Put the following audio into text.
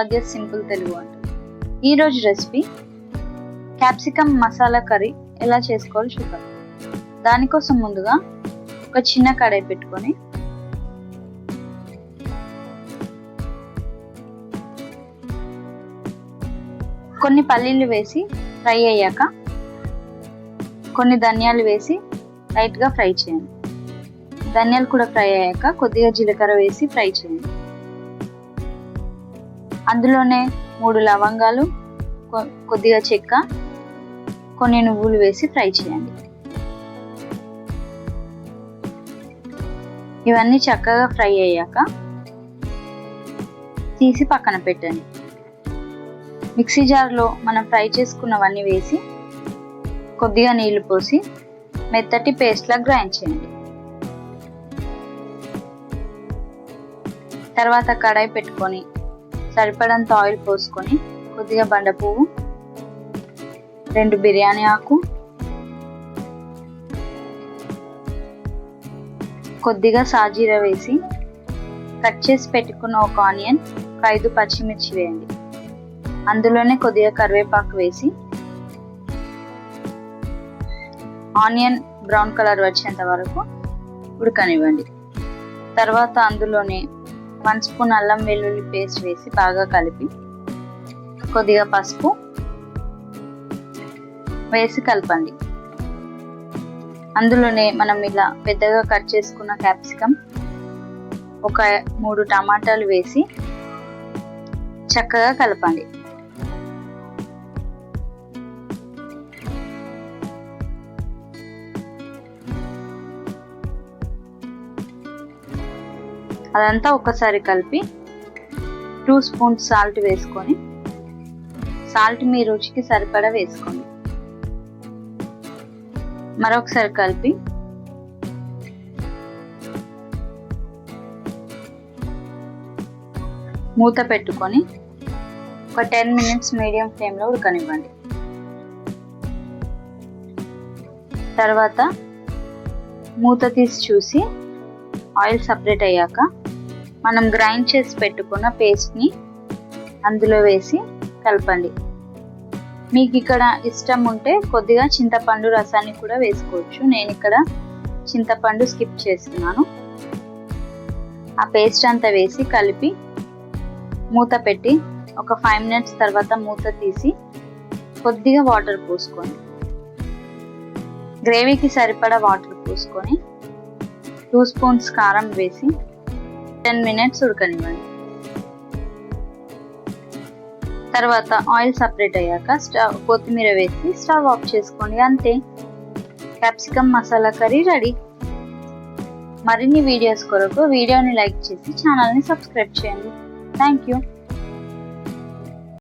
మధ్య సింపుల్ తెలుగు వంట ఈరోజు రెసిపీ క్యాప్సికమ్ మసాలా కర్రీ ఎలా చేసుకోవాలో చూద్దాం. దానికోసం ముందుగా ఒక చిన్న కడాయి పెట్టుకొని కొన్ని పల్లీలు వేసి ఫ్రై అయ్యాక కొన్ని ధనియాలు వేసి లైట్గా ఫ్రై చేయండి. ధనియాలు కూడా ఫ్రై అయ్యాక కొద్దిగా జీలకర్ర వేసి ఫ్రై చేయండి. అందులోనే మూడు లవంగాలు కొద్దిగా చెక్క కొన్ని నువ్వులు వేసి ఫ్రై చేయండి. ఇవన్నీ చక్కగా ఫ్రై అయ్యాక తీసి పక్కన పెట్టండి. మిక్సీ జార్లో మనం ఫ్రై చేసుకున్నవన్నీ వేసి కొద్దిగా నీళ్ళు పోసి మెత్తటి పేస్ట్లా గ్రైండ్ చేయండి. తర్వాత కడాయి పెట్టుకొని సరిపడంత ఆయిల్ పోసుకొని కొద్దిగా బండ పువ్వు రెండు బిర్యానీ ఆకు కొద్దిగా సాజీర వేసి కట్ చేసి పెట్టుకున్న ఒక ఆనియన్ ఒక ఐదు పచ్చిమిర్చి వేయండి. అందులోనే కొద్దిగా కరివేపాకు వేసి ఆనియన్ బ్రౌన్ కలర్ వచ్చేంత వరకు ఉడకనివ్వండి. తర్వాత అందులోనే వన్ స్పూన్ అల్లం వెల్లుల్లి పేస్ట్ వేసి బాగా కలిపి కొద్దిగా పసుపు వేసి కలపండి. అందులోనే మనం ఇలా పెద్దగా కట్ చేసుకున్న క్యాప్సికమ్ ఒక మూడు టమాటాలు వేసి చక్కగా కలపండి. అదంతా ఒకసారి కలిపి టూ స్పూన్స్ సాల్ట్ వేసుకొని సాల్ట్ మీ రుచికి సరిపడా వేసుకోండి. మరొకసారి కలిపి మూత పెట్టుకొని ఒక టెన్ మినిట్స్ మీడియం ఫ్లేమ్లో ఉడకనివ్వండి. తర్వాత మూత తీసి చూసి ఆయిల్ సపరేట్ అయ్యాక మనం గ్రైండ్ చేసి పెట్టుకున్న పేస్ట్ని అందులో వేసి కలపండి. మీకు ఇక్కడ ఇష్టం ఉంటే కొద్దిగా చింతపండు రసాన్ని కూడా వేసుకోవచ్చు. నేను ఇక్కడ చింతపండు స్కిప్ చేస్తున్నాను. ఆ పేస్ట్ అంతా వేసి కలిపి మూత పెట్టి ఒక ఫైవ్ మినిట్స్ తర్వాత మూత తీసి కొద్దిగా వాటర్ పోసుకోండి గ్రేవీకి సరిపడా వాటర్ పోసుకొని టూ స్పూన్స్ కారం వేసి టెన్ మినిట్స్ ఉడకనివ్వండి. తర్వాత ఆయిల్ సపరేట్ అయ్యాక స్టవ్ కొత్తిమీర వేసి స్టవ్ ఆఫ్ చేసుకోండి అంతే. Capsicum masala curry ready. మరిన్ని వీడియోస్ కొరకు వీడియోని లైక్ చేసి ఛానల్ని సబ్స్క్రైబ్ చేయండి. Thank you.